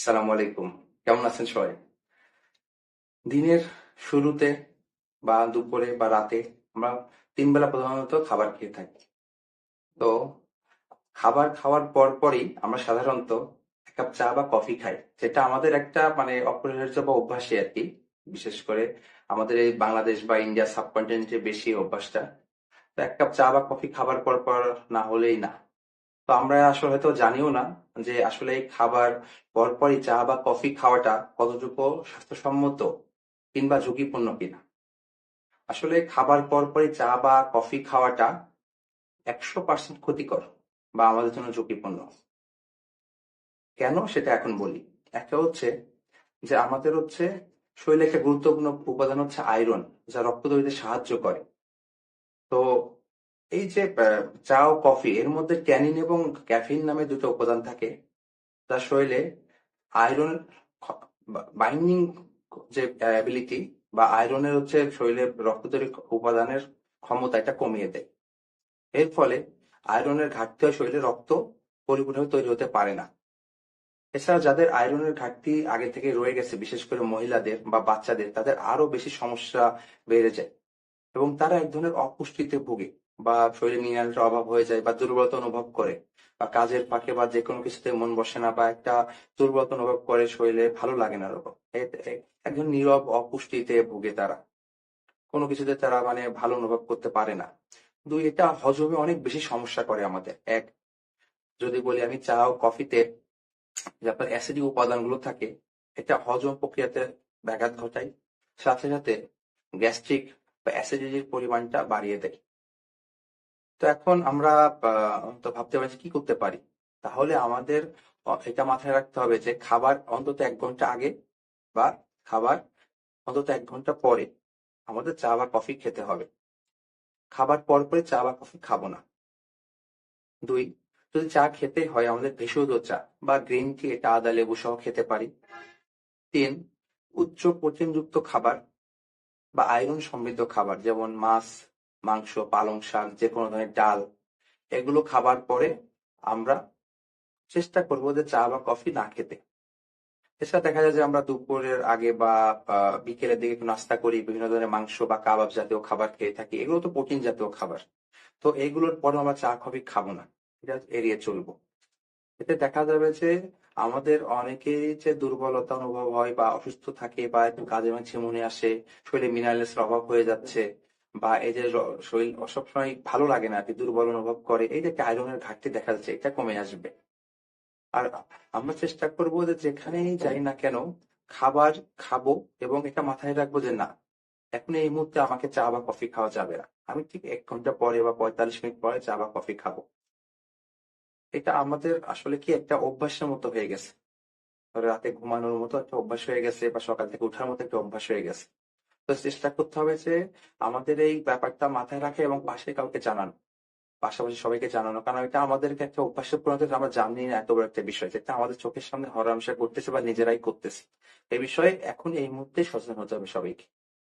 আসসালামু আলাইকুম। কেমন আছেন সবাই? দিনের শুরুতে বা দুপুরে বা রাতে আমরা তিন বেলা প্রধানত খাবার খেয়ে থাকি। তো খাবার খাওয়ার পর পরই আমরা সাধারণত এক কাপ চা বা কফি খাই, যেটা আমাদের একটা মানে অপরিহার্য বা অভ্যাসই আর কি। বিশেষ করে আমাদের এই বাংলাদেশ বা ইন্ডিয়া সাবকন্টিনেন্টে বেশি অভ্যাসটা। তো এক কাপ চা বা কফি খাবার পর পর না হলেই না। তো আমরা আসলে হয়তো জানিও না যে আসলে খাবার পরপরই চা বা কফি খাওয়াটা কতটুকু স্বাস্থ্যসম্মত কিংবা ঝুঁকিপূর্ণ কিনা। আসলে খাবার পরপরই চা বা কফি খাওয়াটা একশো পার্সেন্ট ক্ষতিকর বা আমাদের জন্য ঝুঁকিপূর্ণ। কেন সেটা এখন বলি? একটা হচ্ছে যে আমাদের হচ্ছে শরীরে একটা গুরুত্বপূর্ণ উপাদান হচ্ছে আয়রন, যা রক্ত তৈরিতে সাহায্য করে। তো এই যে চা ও কফি, এর মধ্যে ট্যানিন এবং ক্যাফিন নামে দুটো উপাদান থাকে। যা শরীরে আয়রন বাইন্ডিং যে অ্যাবিলিটি বা আয়রনের হচ্ছে শরীরে রক্ত তৈরি উপাদানের ক্ষমতা এটা কমিয়ে দেয়। এর ফলে আয়রনের ঘাটতি হয় শরীরে রক্ত পরিপূর্ণভাবে তৈরি হতে পারে না। এছাড়া যাদের আয়রনের ঘাটতি আগে থেকে রয়ে গেছে, বিশেষ করে মহিলাদের বা বাচ্চাদের, তাদের আরও বেশি সমস্যা বেড়ে যায় এবং তারা এক ধরনের অপুষ্টিতে ভোগে। বা শরীরে মিনারেলের অভাব হয়ে যায় বা দুর্বলতা অনুভব করে বা কাজের ফাঁকে বা যে কোনো কিছুতে মন বসে না বা একটা দুর্বলতা অনুভব করে শরীরে ভালো লাগে না এ- একজন নীরব অপুষ্টিতে ভোগে তারা। কোনো কিছুতে তারা মানে ভালো অনুভব করতে পারে না। দুই, এটা হজমে অনেক বেশি সমস্যা করে আমাদের। এক, যদি বলি আমি চা ও কফিতে যে আপনার অ্যাসিডিক উপাদানগুলো থাকে, এটা হজম প্রক্রিয়াতে ব্যাঘাত ঘটায়। সাথে সাথে গ্যাস্ট্রিক বা অ্যাসিডিটির পরিমাণটা বাড়িয়ে দেয়। তো এখন আমরা তো ভাবতে পারি যে কি করতে পারি? তাহলে আমাদের এটা মাথায় রাখতে হবে যে খাবার অন্তত এক ঘণ্টা আগে বা খাবার অন্তত এক ঘণ্টা পরে আমাদের চা বা কফি খেতে হবে। খাবার পর পরে চা বা কফি খাব না। দুই, যদি চা খেতে হয় আমাদের ভেষজ চা বা গ্রিন টি, এটা আদা, লেবু সহ খেতে পারি। তিন, উচ্চ প্রোটিনযুক্ত খাবার বা আয়রন সমৃদ্ধ খাবার যেমন মাছ মাংস, পালং শাক যে কোনো ধরনের ডাল, এগুলো খাবার পরে আমরা চেষ্টা করব যে চা বা কফি না খেতে। এছাড়া দেখা যায় যে আমরা দুপুরের আগে বা বিকেলের দিকে একটু নাস্তা করি, বিভিন্ন ধরনের মাংস বা কাবাব জাতীয় খাবার খেয়ে থাকি। এগুলো তো প্রোটিন জাতীয় খাবার। তো এগুলোর পরে আমরা চা, কফি খাব না। এটা এড়িয়ে চলবো। এতে দেখা যাবে যে আমাদের অনেকেই যে দুর্বলতা অনুভব হয় বা অসুস্থ থাকে বা একটু কাজে মাঝে মনে আসে, শরীরে মিনারেলস অভাব হয়ে যাচ্ছে বা এই যে শরীর সবসময় ভালো লাগে না দুর্বল অনুভব করে, এই যে আয়রনের ঘাটতি দেখা যাচ্ছে, এটা কমে আসবে। আর আমরা চেষ্টা করব যে যেখানেই যাই না কেন, খাবার খাব এবং এটা মাথায় রাখব যে না, এখন এই মুহূর্তে আমাকে চা বা কফি খাওয়া যাবে না। আমি ঠিক এক ঘণ্টা পরে বা পঁয়তাল্লিশ মিনিট পরে চা বা কফি খাব। এটা আমাদের আসলে কি একটা অভ্যাসের মতো হয়ে গেছে। রাতে ঘুমানোর মতো একটা অভ্যাস হয়ে গেছে বা সকাল থেকে ওঠার মতো একটা অভ্যাস হয়ে গেছে। তো চেষ্টা করতে হবে যে আমাদের এই ব্যাপারটা মাথায় রাখে এবং পাশে কাউকে জানানো। পাশাপাশি সবাইকে জানানো। কারণ এটা আমাদেরকে একটা অভ্যাসে পরিণত আমরা জানি না, এত বড় একটা বিষয়। যেটা আমাদের চোখের সামনে হরামশা করতেছে বা নিজেরাই করতেছে। এই বিষয়ে এখন এই মুহূর্তে সচেতন হতে হবে সবাইকে।